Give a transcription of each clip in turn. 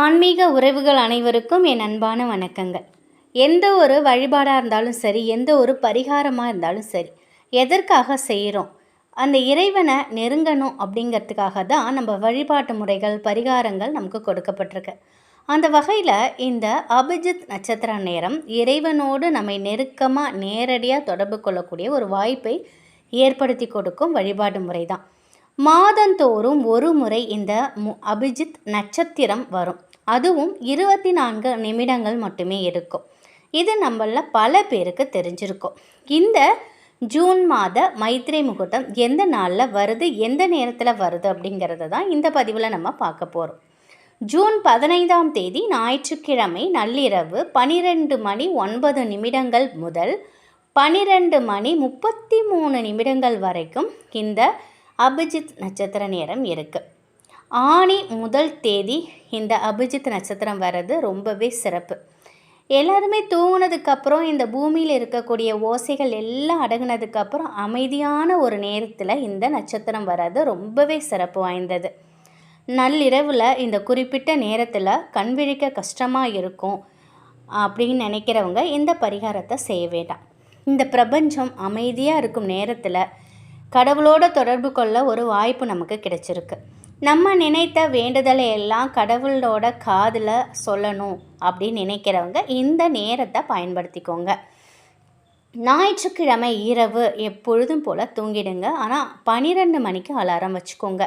ஆன்மீக உறவுகள் அனைவருக்கும் என் அன்பான வணக்கங்கள். எந்த ஒரு வழிபாடாக இருந்தாலும் சரி எந்த ஒரு பரிகாரமாக இருந்தாலும் சரி எதற்காக செய்கிறோம் அந்த இறைவனை நெருங்கணும் அப்படிங்கிறதுக்காக தான் நம்ம வழிபாட்டு முறைகள் பரிகாரங்கள் நமக்கு கொடுக்கப்பட்டிருக்கு. அந்த வகையில் இந்த அபிஜித் நட்சத்திர நேரம் இறைவனோடு நம்மை நெருக்கமாக நேரடியாக தொடர்பு கொள்ளக்கூடிய ஒரு வாய்ப்பை ஏற்படுத்தி கொடுக்கும் வழிபாட்டு முறை தான். மாதந்தோறும் ஒரு முறை இந்த மு அபிஜித் நட்சத்திரம் வரும். அதுவும் இருபத்தி நான்கு நிமிடங்கள் மட்டுமே இருக்கும். இது நம்மள பல பேருக்கு தெரிஞ்சிருக்கும். இந்த ஜூன் மாத மைத்ரி முகூர்த்தம் எந்த நாளில் வருது எந்த நேரத்தில் வருது அப்படிங்கிறத தான் இந்த பதிவில் நம்ம பார்க்க போகிறோம் ஜூன் பதினைந்தாம் தேதி ஞாயிற்றுக்கிழமை நள்ளிரவு பனிரெண்டு மணி ஒன்பது நிமிடங்கள் முதல் பனிரெண்டு மணி முப்பத்தி மூணு நிமிடங்கள் வரைக்கும் இந்த அபிஜித் நட்சத்திர நேரம் இருக்குது ஆணி முதல் தேதி இந்த அபிஜித் நட்சத்திரம் வர்றது ரொம்பவே சிறப்பு. எல்லாருமே தூங்கினதுக்கப்புறம் இந்த பூமியில் இருக்கக்கூடிய ஓசைகள் எல்லாம் அடங்கினதுக்கப்புறம் அமைதியான ஒரு நேரத்தில் இந்த நட்சத்திரம் வர்றது ரொம்பவே சிறப்பு வாய்ந்தது. நள்ளிரவில் இந்த குறிப்பிட்ட நேரத்தில் கண் விழிக்க கஷ்டமாக இருக்கும் அப்படின்னு நினைக்கிறவங்க இந்த பரிகாரத்தை செய்ய வேண்டாம். இந்த பிரபஞ்சம் அமைதியாக இருக்கும் நேரத்தில் கடவுளோட தொடர்பு கொள்ள ஒரு வாய்ப்பு நமக்கு கிடைச்சிருக்கு. நம்ம நினைத்த வேண்டுதலை எல்லாம் கடவுளோட காதில் சொல்லணும் அப்படின்னு நினைக்கிறவங்க இந்த நேரத்தை பயன்படுத்திக்கோங்க. ஞாயிற்றுக்கிழமை இரவு எப்பொழுதும் போல் தூங்கிடுங்க. ஆனால் பன்னிரெண்டு மணிக்கு அலாரம் வச்சுக்கோங்க.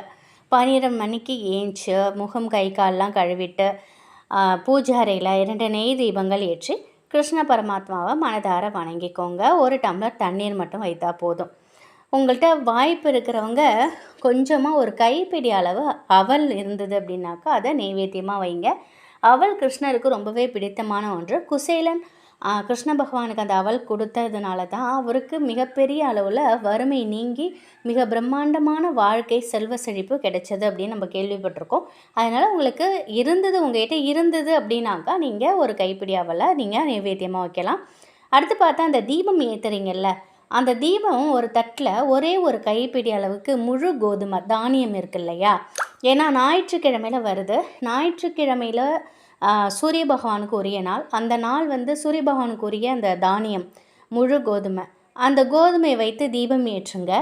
பன்னிரெண்டு மணிக்கு ஏஞ்சு முகம் கை கால்லாம் கழுவிட்டு பூஜை அறையில் இரண்டு நெய் தீபங்கள் ஏற்றி கிருஷ்ண பரமாத்மாவை மனதார வணங்கிக்கோங்க. ஒரு டம்ளர் தண்ணீர் மட்டும் வைத்தா போதும். உங்கள்கிட்ட வாய்ப்பு இருக்கிறவங்க கொஞ்சமாக ஒரு கைப்பிடி அளவு அவல் இருந்தது அப்படின்னாக்கா அதை நெய்வேத்தியமாக வைங்க. அவல் கிருஷ்ணருக்கு ரொம்பவே பிடித்தமான ஒன்று. குசேலன் கிருஷ்ண பகவானுக்கு அந்த அவல் கொடுத்ததுனால தான் அவருக்கு மிகப்பெரிய அளவில் வறுமை நீங்கி மிக பிரம்மாண்டமான வாழ்க்கை செல்வ செழிப்பு கிடைச்சது அப்படின்னு நம்ம கேள்விப்பட்டிருக்கோம். அதனால் உங்களுக்கு இருந்தது உங்கள்கிட்ட இருந்தது அப்படின்னாக்கா நீங்கள் ஒரு கைப்பிடி அவலை நீங்கள் நைவேத்தியமாக வைக்கலாம். அடுத்து பார்த்தா அந்த தீபம் ஏற்றுறீங்கல்ல அந்த தீபம் ஒரு தட்டில் ஒரே ஒரு கைப்பிடி அளவுக்கு முழு கோதுமை தானியம் இருக்கு இல்லையா? ஏன்னா ஞாயிற்றுக்கிழமையில் வருது. ஞாயிற்றுக்கிழமையில் சூரிய பகவானுக்கு உரிய நாள். அந்த நாள் வந்து சூரிய பகவானுக்கு உரிய அந்த தானியம் முழு கோதுமை. அந்த கோதுமையை வைத்து தீபம் ஏற்றுங்க.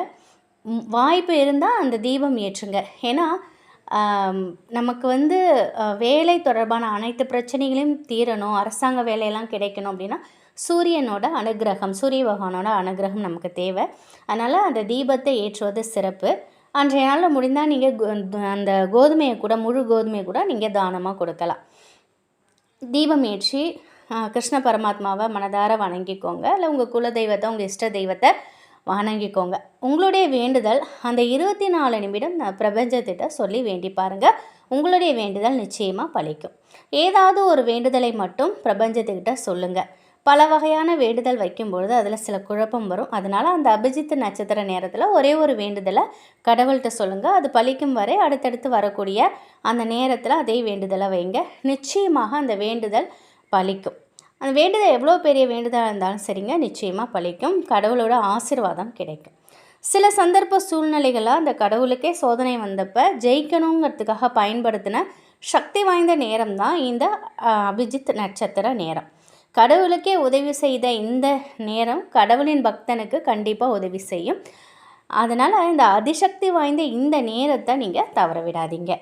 வாய்ப்பு இருந்தால் அந்த தீபம் ஏற்றுங்க. ஏன்னா நமக்கு வந்து வேலை தொடர்பான அனைத்து பிரச்சனைகளையும் தீரணும் அரசாங்க வேலையெல்லாம் கிடைக்கணும் அப்படின்னா சூரியனோட அனுகிரகம் சூரிய பகவானோட அனுகிரகம் நமக்கு தேவை. அதனால் அந்த தீபத்தை ஏற்றுவது சிறப்பு. அன்றைய நாளில் முடிந்தால் நீங்கள் அந்த கோதுமையை கூட முழு கோதுமையை கூட நீங்கள் தானமாக கொடுக்கலாம். தீபம் ஏற்றி கிருஷ்ண பரமாத்மாவை மனதார வணங்கிக்கோங்க. இல்லை உங்கள் குல தெய்வத்தை உங்கள் இஷ்ட தெய்வத்தை வணங்கிக்கோங்க. உங்களுடைய வேண்டுதல் அந்த இருபத்தி நாலு நிமிடம் பிரபஞ்சத்திட்ட சொல்லி வேண்டி பாருங்கள் உங்களுடைய வேண்டுதல் நிச்சயமாக பழிக்கும் ஏதாவது ஒரு வேண்டுதலை மட்டும் பிரபஞ்சத்துக்கிட்ட சொல்லுங்கள் பல வகையான வேண்டுதல் வைக்கும்பொழுது அதில் சில குழப்பம் வரும். அதனால் அந்த அபிஜித் நட்சத்திர நேரத்தில் ஒரே ஒரு வேண்டுதலை கடவுள்கிட்ட சொல்லுங்கள் அது பழிக்கும் வரை அடுத்தடுத்து வரக்கூடிய அந்த நேரத்தில் அதே வேண்டுதலை வைங்க. நிச்சயமாக அந்த வேண்டுதல் பழிக்கும் அந்த வேண்டுதல் எவ்வளோ பெரிய வேண்டுதலாக இருந்தாலும் சரிங்க நிச்சயமாக பழிக்கும். கடவுளோட ஆசிர்வாதம் கிடைக்கும். சில சந்தர்ப்ப சூழ்நிலைகளாக அந்த கடவுளுக்கே சோதனை வந்தப்போ ஜெயிக்கணுங்கிறதுக்காக பயன்படுத்தின சக்தி வாய்ந்த நேரம் தான் இந்த அபிஜித் நட்சத்திர நேரம். கடவுளுக்கே உதவி செய்த இந்த நேரம் கடவுளின் பக்தனுக்கு கண்டிப்பாக உதவி செய்யும். அதனால் இந்த அதிசக்தி வாய்ந்த இந்த நேரத்தை நீங்கள் தவற விடாதீங்க.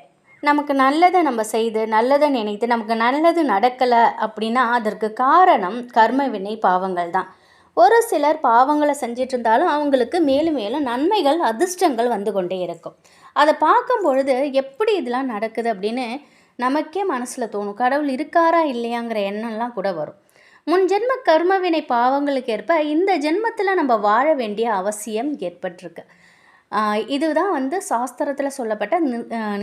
நமக்கு நல்லதை நம்ம செய்து நல்லதை நினைத்து நமக்கு நல்லது நடக்கலை அப்படின்னா அதற்கு காரணம் கர்ம வினை பாவங்கள் தான். ஒரு சிலர் பாவங்களை செஞ்சிட்டு இருந்தாலும் அவங்களுக்கு மேலும் மேலும் நன்மைகள் அதிர்ஷ்டங்கள் வந்து கொண்டே இருக்கும். அதை பார்க்கும் பொழுது எப்படி இதெல்லாம் நடக்குது அப்படின்னு நமக்கே மனசில் தோணும். கடவுள் இருக்காரா இல்லையாங்கிற எண்ணம்லாம் கூட வரும். முன் ஜென்ம கர்மவினை பாவங்களுக்கு ஏற்ப இந்த ஜென்மத்தில் நம்ம வாழ வேண்டிய அவசியம் ஏற்பட்டிருக்கு. இதுதான் வந்து சாஸ்திரத்தில் சொல்லப்பட்ட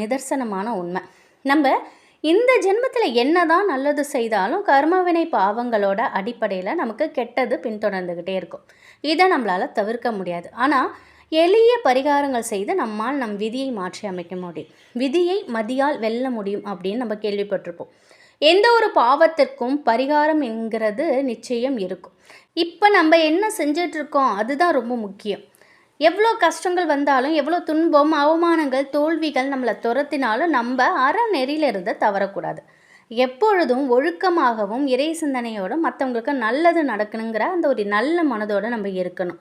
நிதர்சனமான உண்மை. நம்ம இந்த ஜென்மத்தில் என்ன தான் நல்லது செய்தாலும் கர்மவினை பாவங்களோட அடிப்படையில் நமக்கு கெட்டது பின்தொடர்ந்துக்கிட்டே இருக்கும். இதை நம்மளால் தவிர்க்க முடியாது. ஆனால் எளிய பரிகாரங்கள் செய்து நம்மால் நம் விதியை மாற்றி அமைக்க முடியும். விதியை மதியால் வெல்ல முடியும் அப்படின்னு நம்ம கேள்விப்பட்டிருப்போம். எந்த ஒரு பாவத்திற்கும் பரிகாரம் என்கிறது நிச்சயம் இருக்கும். இப்போ நம்ம என்ன செஞ்சிட்ருக்கோம் அதுதான் ரொம்ப முக்கியம். எவ்வளோ கஷ்டங்கள் வந்தாலும் எவ்வளோ துன்பம் அவமானங்கள் தோல்விகள் நம்மளை துரத்தினாலும் நம்ம அறநெறியிலிருந்து தவறக்கூடாது. எப்பொழுதும் ஒழுக்கமாகவும் இறை சிந்தனையோடும் மற்றவங்களுக்கு நல்லது நடக்கணுங்கிற அந்த ஒரு நல்ல மனதோடு நம்ம இருக்கணும்.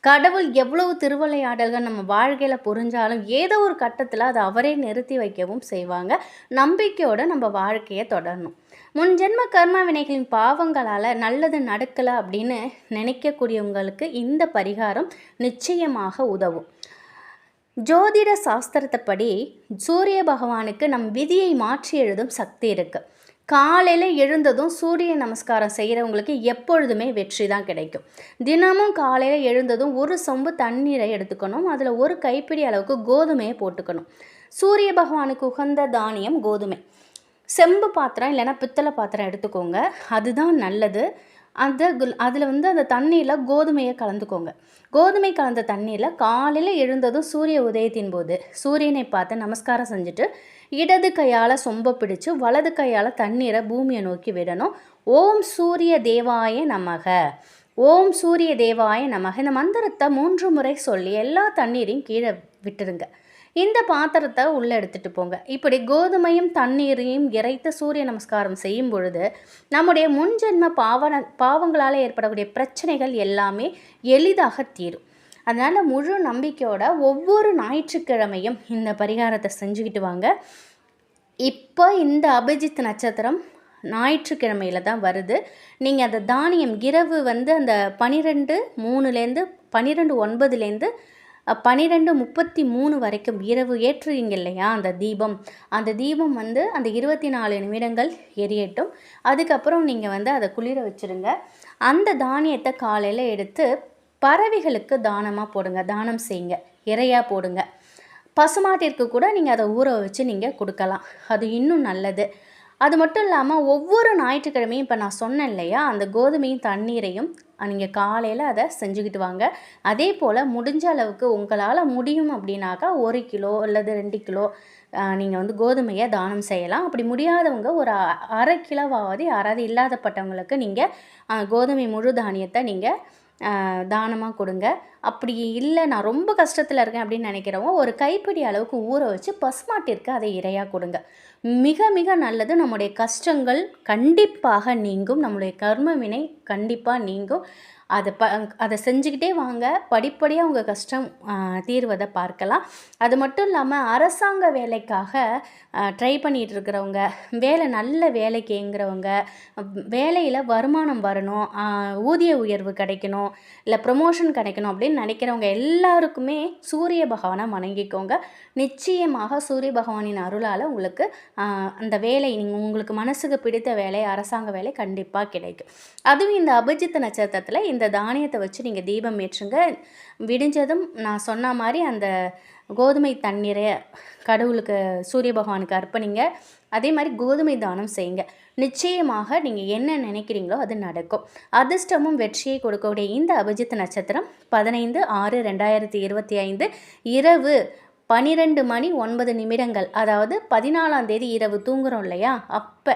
கடவுள் எவ்வளவு திருவிளையாடல்கள் நம்ம வாழ்க்கையில் புரிஞ்சாலும் ஏதோ ஒரு கட்டத்தில் அதை அவரே நிறுத்தி வைக்கவும் செய்வாங்க. நம்பிக்கையோடு நம்ம வாழ்க்கையை தொடரணும். முன் ஜென்ம கர்ம வினைகளின் பாவங்களால் நல்லது நடக்கலை அப்படின்னு நினைக்கக்கூடியவங்களுக்கு இந்த பரிகாரம் நிச்சயமாக உதவும். ஜோதிட சாஸ்திரத்தைப்படி சூரிய பகவானுக்கு நம் விதியை மாற்றி எழுதும் சக்தி இருக்குது காலையில் எழுந்ததும் சூரிய நமஸ்காரம் செய்கிறவங்களுக்கு எப்பொழுதுமே வெற்றி தான் கிடைக்கும். தினமும் காலையில் எழுந்ததும் ஒரு சொம்பு தண்ணீரை எடுத்துக்கணும். அதில் ஒரு கைப்பிடி அளவுக்கு கோதுமையை போட்டுக்கணும். சூரிய பகவானுக்கு உகந்த தானியம் கோதுமை. செம்பு பாத்திரம் இல்லைன்னா பித்தளை பாத்திரம் எடுத்துக்கோங்க. அதுதான் நல்லது. அந்த அதில் வந்து அந்த தண்ணியில் கோதுமையை கலந்துக்கோங்க. கோதுமை கலந்த தண்ணியில் காலையில் எழுந்ததும் சூரிய உதயத்தின் போது சூரியனை பார்த்து நமஸ்காரம் செஞ்சுட்டு இடது கையால் சொம்பை பிடிச்சு வலது கையால் தண்ணீரை பூமியை நோக்கி விடணும். ஓம் சூரிய தேவாய நமக. ஓம் சூரிய தேவாய நமக. இந்த மந்திரத்தை மூன்று முறை சொல்லி எல்லா தண்ணீரையும் கீழே விட்டுருங்க இந்த பாத்திரத்தை உள்ளே எடுத்துகிட்டு போங்க. இப்படி கோதுமையும் தண்ணீரையும் இறைத்து சூரிய நமஸ்காரம் செய்யும் பொழுது நம்முடைய முன்ஜென்ம பாவன பாவங்களால் ஏற்படக்கூடிய பிரச்சனைகள் எல்லாமே எளிதாக தீரும். அதனால் முழு நம்பிக்கையோட ஒவ்வொரு ஞாயிற்றுக்கிழமையும் இந்த பரிகாரத்தை செஞ்சுக்கிட்டு வாங்க. இப்போ இந்த அபிஜித் நட்சத்திரம் ஞாயிற்றுக்கிழமையில் தான் வருது. நீங்கள் அந்த தானியம் இரவு வந்து அந்த பனிரெண்டு மூணுலேருந்து பன்னிரெண்டு ஒன்பதுலேருந்து பன்னிரெண்டு முப்பத்தி மூணு வரைக்கும் இரவு ஏற்றுவீங்க இல்லையா? அந்த தீபம். அந்த தீபம் வந்து அந்த இருபத்தி நாலு நிமிடங்கள் எரியட்டும். அதுக்கப்புறம் நீங்கள் வந்து அதை குளிர வச்சுருங்க. அந்த தானியத்தை காலையில் எடுத்து பறவைகளுக்கு தானமாக போடுங்க. தானம் செய்யுங்க. இறையாக போடுங்க. பசுமாட்டிற்கு கூட நீங்கள் அதை ஊற வச்சு நீங்கள் கொடுக்கலாம். அது இன்னும் நல்லது. அது மட்டும் இல்லாமல் ஒவ்வொரு ஞாயிற்றுக்கிழமையும் இப்போ நான் சொன்னேன் இல்லையா? அந்த கோதுமையும் தண்ணீரையும் நீங்கள் காலையில் அதை செஞ்சுக்கிட்டு வாங்க. அதே போல் முடிஞ்ச அளவுக்கு உங்களால் முடியும் அப்படின்னாக்கா ஒரு கிலோ அல்லது ரெண்டு கிலோ நீங்கள் வந்து கோதுமையை தானம் செய்யலாம். அப்படி முடியாதவங்க ஒரு அரை கிலோவாவது யாராவது இல்லாதப்பட்டவங்களுக்கு நீங்கள் கோதுமை முழு தானியத்தை நீங்கள் தானமாக கொடுங்க. அப்படி இல்லை நான் ரொம்ப கஷ்டத்தில் இருக்கேன் அப்படின்னு நினைக்கிறவங்க ஒரு கைப்பிடி அளவுக்கு ஊற வச்சு பசுமாட்டிற்கு அதை இரையாக கொடுங்க. மிக மிக நல்லது. நம்முடைய கஷ்டங்கள் கண்டிப்பாக நீங்கும். நம்முடைய கர்ம வினை கண்டிப்பாக நீங்கும். அதை ப அதை செஞ்சுக்கிட்டே வாங்க. படிப்படியாக உங்கள் கஷ்டம் தீர்வதை பார்க்கலாம். அது மட்டும் இல்லாமல் அரசாங்க வேலைக்காக ட்ரை பண்ணிகிட்டு இருக்கிறவங்க வேலை நல்ல வேலைக்கு ஏங்குறவங்க வேலையில் வருமானம் வரணும் ஊதிய உயர்வு கிடைக்கணும் இல்லை ப்ரொமோஷன் கிடைக்கணும் அப்படின்னு நினைக்கிறவங்க எல்லாருக்குமே சூரிய பகவானை வணங்கிக்கோங்க. நிச்சயமாக சூரிய பகவானின் அருளால் உங்களுக்கு அந்த வேலை நீங்கள் உங்களுக்கு மனசுக்கு பிடித்த வேலை அரசாங்க வேலை கண்டிப்பாக கிடைக்கும். அதுவும் இந்த அபிஜித் நட்சத்திரத்தில் இந்த தானியத்தை வச்சு நீங்கள் தீபம் ஏற்றுங்க. விடிஞ்சதும் நான் சொன்ன மாதிரி அந்த கோதுமை தண்ணீரை கடவுளுக்கு சூரிய பகவானுக்கு அர்ப்பணிங்க. அதே மாதிரி கோதுமை தானம் செய்யுங்க. நிச்சயமாக நீங்கள் என்ன நினைக்கிறீங்களோ அது நடக்கும். அதிர்ஷ்டமும் வெற்றியை கொடுக்கக்கூடிய இந்த அபிஜித் நட்சத்திரம் பதினைந்து ஆறு ரெண்டாயிரத்தி இருபத்தி ஐந்து இரவு. பனிரெண்டு மணி ஒன்பது நிமிடங்கள். அதாவது பதினாலாம் தேதி இரவு தூங்குகிறோம் இல்லையா? அப்போ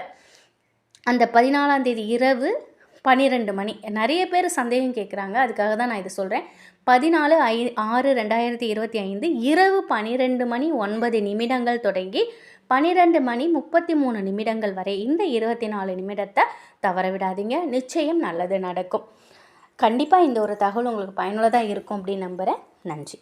அந்த பதினாலாம் தேதி இரவு பன்னிரெண்டு மணி. நிறைய பேர் சந்தேகம் கேட்குறாங்க அதுக்காக தான் நான் இதை சொல்கிறேன் பதினாலு ஐ ஆறு ரெண்டாயிரத்தி இருபத்தி ஐந்து இரவு பன்னிரெண்டு மணி ஒன்பது நிமிடங்கள் தொடங்கி பன்னிரெண்டு மணி முப்பத்தி மூணு நிமிடங்கள் வரை இந்த இருபத்தி நாலு நிமிடத்தை தவற விடாதீங்க. நிச்சயம் நல்லது நடக்கும். கண்டிப்பாக இந்த ஒரு தகவல் உங்களுக்கு பயனுள்ளதாக இருக்கும் அப்படின்னு நம்புகிறேன் நன்றி.